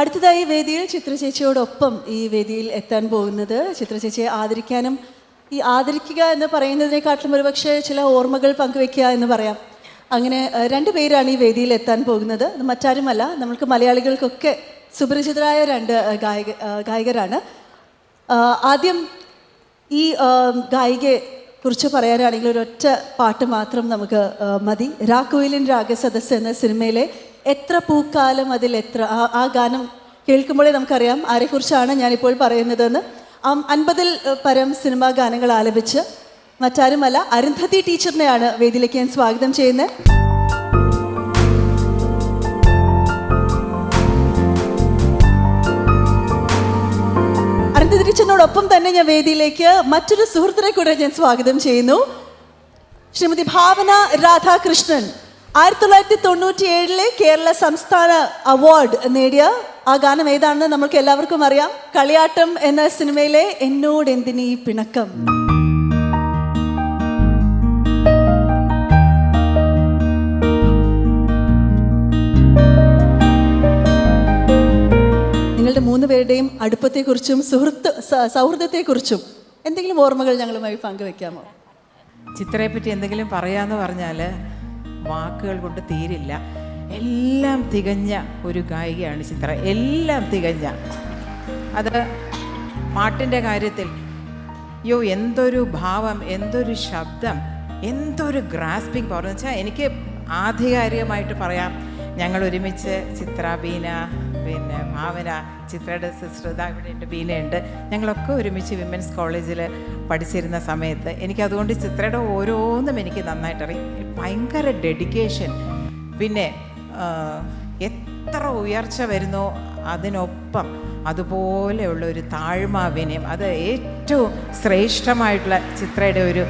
അടുത്തതായി വേദിയിൽ ചിത്ര ചേച്ചിയോടൊപ്പം ഈ വേദിയിൽ എത്താൻ പോകുന്നത് ചിത്ര ചേച്ചിയെ ആദരിക്കാനും ഈ ആദരിക്കുക എന്ന് പറയുന്നതിനെക്കാട്ടിലും ഒരുപക്ഷെ ചില ഓർമ്മകൾ പങ്കുവെക്കുക എന്ന് പറയാം. അങ്ങനെ രണ്ട് പേരാണ് ഈ വേദിയിൽ എത്താൻ പോകുന്നത്. മറ്റാരുമല്ല നമ്മൾക്ക് മലയാളികൾക്കൊക്കെ സുപരിചിതരായ രണ്ട് ഗായിക ഗായക ഗായകരാണ്. ആദ്യം ഈ ഗായികയെ കുറിച്ച് പറയാനാണെങ്കിൽ ഒരൊറ്റ പാട്ട് മാത്രം നമുക്ക് മതി. രാഘുവിലിൻ രാഗസദസ് എന്ന സിനിമയിലെ എത്ര പൂക്കാലം അതിൽ എത്ര? ആ- ആ ഗാനം കേൾക്കുമ്പോഴേ നമുക്കറിയാം ആരെക്കുറിച്ചാണ് ഞാനിപ്പോൾ പറയുന്നതെന്ന്. അൻപതിൽ പരം സിനിമാ ഗാനങ്ങൾ ആലപിച്ച് മറ്റാരുമല്ല അരുന്ധതി ടീച്ചറിനെയാണ് വേദിയിലേക്ക് ഞാൻ സ്വാഗതം ചെയ്യുന്നത്. അരുന്ധതി ടീച്ചറിനോടൊപ്പം തന്നെ ഞാൻ വേദിയിലേക്ക് മറ്റൊരു സുഹൃത്തിനെ കൂടെ ഞാൻ സ്വാഗതം ചെയ്യുന്നു. ശ്രീമതി ഭാവന രാധാകൃഷ്ണൻ. ആയിരത്തി തൊള്ളായിരത്തി തൊണ്ണൂറ്റി ഏഴിലെ കേരള സംസ്ഥാന അവാർഡ് നേടിയ ആ ഗാനം ഏതാണെന്ന് നമുക്ക് എല്ലാവർക്കും അറിയാം. കളിയാട്ടം എന്ന സിനിമയിലെ എന്നോട് എന്തിന് ഈ പിണക്കം? നിങ്ങളുടെ മൂന്ന് പേരുടെയും അടുപ്പത്തെക്കുറിച്ചും സുഹൃത്ത് സൗഹൃദത്തെ സൗഹൃദത്തെക്കുറിച്ചും എന്തെങ്കിലും ഓർമ്മകൾ ഞങ്ങളുമായി പങ്കുവെക്കാമോ? ചിത്രയെ പറ്റി എന്തെങ്കിലും പറയാന്ന് പറഞ്ഞാൽ വാക്കുകൾ കൊണ്ട് തീരില്ല. എല്ലാം തികഞ്ഞ ഒരു ഗായികയാണ് ചിത്ര. എല്ലാം തികഞ്ഞ. അത് പാട്ടിന്റെ കാര്യത്തിൽ യോ എന്തൊരു ഭാവം എന്തൊരു ശബ്ദം എന്തൊരു ഗ്രാസ്പിംഗ് എന്ന് വെച്ചാൽ എനിക്ക് ആധികാരികമായിട്ട് പറയാം. ഞങ്ങൾ ഒരുമിച്ച് ചിത്ര ബീന പിന്നെ ഭാവന ചിത്രയുടെ സിസ്റ്റർ ഇതാ ഇവിടെ ഉണ്ട് ബീനയുണ്ട് ഞങ്ങളൊക്കെ ഒരുമിച്ച് വിമൻസ് കോളേജിൽ പഠിച്ചിരുന്ന സമയത്ത് എനിക്കതുകൊണ്ട് ചിത്രയുടെ ഓരോന്നും എനിക്ക് നന്നായിട്ട് അറിയാം ഭയങ്കര ഡെഡിക്കേഷൻ പിന്നെ എത്ര ഉയർച്ച വരുന്നോ അതിനൊപ്പം അതുപോലെയുള്ള ഒരു താഴ്മാവിനയം അത് ഏറ്റവും ശ്രേഷ്ഠമായിട്ടുള്ള ചിത്രയുടെ ഒരു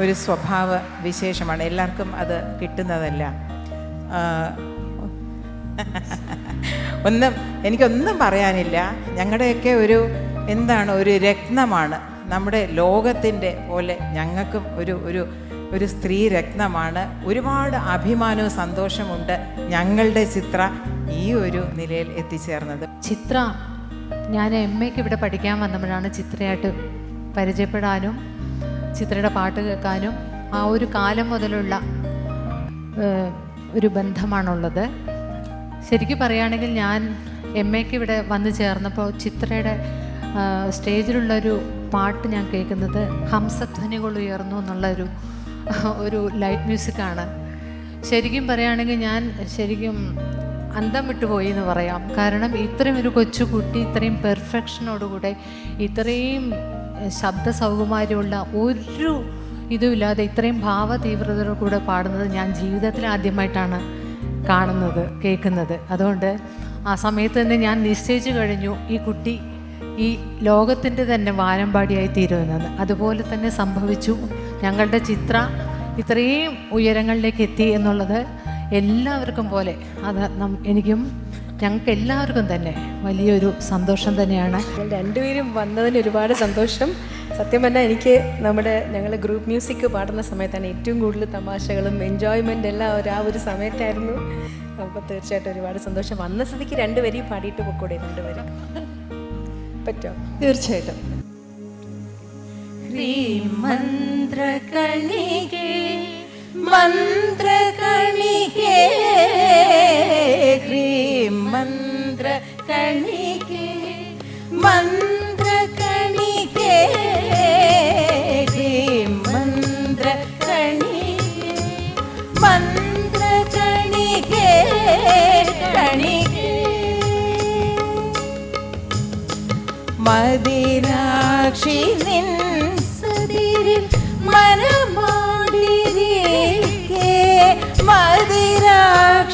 ഒരു സ്വഭാവ വിശേഷമാണ്. എല്ലാവർക്കും അത് കിട്ടുന്നതല്ല. ഒന്നും എനിക്കൊന്നും പറയാനില്ല. ഞങ്ങളുടെയൊക്കെ ഒരു എന്താണ് ഒരു രത്നമാണ്. നമ്മുടെ ലോകത്തിന്റെ പോലെ ഞങ്ങൾക്കും ഒരു ഒരു ഒരു സ്ത്രീ രത്നമാണ്. ഒരുപാട് അഭിമാനവും സന്തോഷമുണ്ട് ഞങ്ങളുടെ ചിത്ര ഈ ഒരു നിലയിൽ എത്തിച്ചേർന്നത്. ചിത്ര ഞാൻ എം എക്ക് ഇവിടെ പഠിക്കാൻ വന്നപ്പോഴാണ് ചിത്രയായിട്ട് പരിചയപ്പെടാനും ചിത്രയുടെ പാട്ട് കേൾക്കാനും ആ ഒരു കാലം മുതലുള്ള ഒരു ബന്ധമാണുള്ളത്. ശരിക്കും പറയുകയാണെങ്കിൽ ഞാൻ എം എക്ക് ഇവിടെ വന്നു ചേർന്നപ്പോൾ ചിത്രയുടെ സ്റ്റേജിലുള്ളൊരു പാട്ട് ഞാൻ കേൾക്കുന്നത് ഹംസധ്വനികൾ ഉയർന്നു എന്നുള്ളൊരു ഒരു ലൈറ്റ് മ്യൂസിക്കാണ്. ശരിക്കും പറയുകയാണെങ്കിൽ ഞാൻ ശരിക്കും അന്തം വിട്ടുപോയി എന്ന് പറയാം. കാരണം ഇത്രയും ഒരു കൊച്ചുകുട്ടി ഇത്രയും പെർഫെക്ഷനോടുകൂടെ ഇത്രയും ശബ്ദ സൗകുമാര്യമുള്ള ഒരു ഇതുമില്ലാതെ ഇത്രയും ഭാവ കൂടെ പാടുന്നത് ഞാൻ ജീവിതത്തിൽ ആദ്യമായിട്ടാണ്. കാണുന്നത് കേൾക്കുന്നത്. അതുകൊണ്ട് ആ സമയത്ത് തന്നെ ഞാൻ നിശ്ചയിച്ചു കഴിഞ്ഞു ഈ കുട്ടി ഈ ലോകത്തിന്റെ തന്നെ വാനമ്പാടിയായി തീരുമെന്നത് അതുപോലെ തന്നെ സംഭവിച്ചു ഞങ്ങളുടെ ചിത്ര ഇത്രയും ഉയരങ്ങളിലേക്ക് എത്തി എന്നുള്ളത് എല്ലാവർക്കും പോലെ. അത് എനിക്കും ഞങ്ങൾക്ക് എല്ലാവർക്കും തന്നെ വലിയൊരു സന്തോഷം തന്നെയാണ്. രണ്ടുപേരും വന്നതിന് ഒരുപാട് സന്തോഷം. സത്യം പറഞ്ഞാൽ എനിക്ക് നമ്മുടെ ഞങ്ങൾ ഗ്രൂപ്പ് മ്യൂസിക് പാടുന്ന സമയത്താണ് ഏറ്റവും കൂടുതൽ തമാശകളും എൻജോയ്മെന്റ് എല്ലാം ഒരു ആ ഒരു സമയത്തായിരുന്നു. അപ്പോൾ തീർച്ചയായിട്ടും ഒരുപാട് സന്തോഷം. വന്ന സ്ഥിതിക്ക് രണ്ടുപേരെയും പാടിയിട്ട് പൊക്കൂടെ രണ്ടുപേരും പറ്റോ? തീർച്ചയായിട്ടും. മന്ത്രകണികേ മന്ത്രകണികേ മതിരാക്ഷി നിൻ സതിരിൽ മനമാടിരിക്കേ മതിരാക്ഷി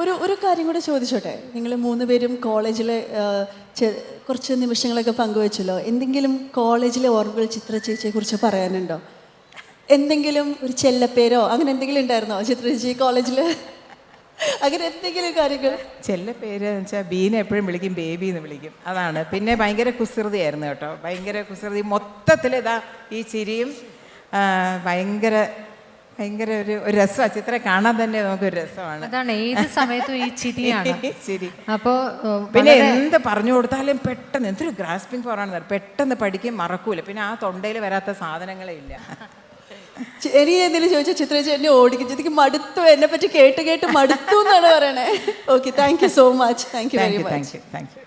ഒരു ഒരു കാര്യം കൂടെ ചോദിച്ചോട്ടെ? നിങ്ങൾ മൂന്ന് പേരും കോളേജിൽ കുറച്ച് നിമിഷങ്ങളൊക്കെ പങ്കുവച്ചല്ലോ. എന്തെങ്കിലും കോളേജിലെ ഓർമ്മകൾ ചിത്ര ചേച്ചിയെ കുറിച്ച് പറയാനുണ്ടോ? എന്തെങ്കിലും ഒരു ചെല്ലപ്പേരോ അങ്ങനെ എന്തെങ്കിലും ഉണ്ടായിരുന്നോ ചിത്ര ചേച്ചി കോളേജിൽ അങ്ങനെ എന്തെങ്കിലും കാര്യങ്ങൾ? ചെല്ല പേര് വെച്ചാൽ ബീനെ എപ്പോഴും വിളിക്കും ബേബി എന്ന് വിളിക്കും. അതാണ്. പിന്നെ ഭയങ്കര കുസൃതിയായിരുന്നു കേട്ടോ. ഭയങ്കര കുസൃതി. മൊത്തത്തിൽ ഇതാ ഈ ചിരിയും ഭയങ്കര ഭയങ്കര ഒരു ഒരു രസമാണ് ചിത്രം കാണാൻ തന്നെ നമുക്കൊരു രസമാണ്. അതാണ് ഏത് സമയത്തും ഈ ചിരിയാണ്. ശരി അപ്പോൾ പിന്നെ എന്ത് പറഞ്ഞു കൊടുത്താലും പെട്ടെന്ന് എന്തൊരു ഗ്രാസ്പിംഗ് ഫോറാണെന്ന് പെട്ടെന്ന് പഠിക്കും മറക്കൂല. പിന്നെ ആ തൊണ്ടയിൽ വരാത്ത സാധനങ്ങളേ ഇല്ല. ഇനി എന്തെങ്കിലും ചോദിച്ചാൽ ചിത്ര ചേച്ചി എന്നെ ഓടിക്കും. ചിത്രക്ക് മടുത്തു. എന്നെ പറ്റി കേട്ട് കേട്ട് മടുത്തു എന്നാണ് പറയണേ. Okay thank you so much thank you very much thank you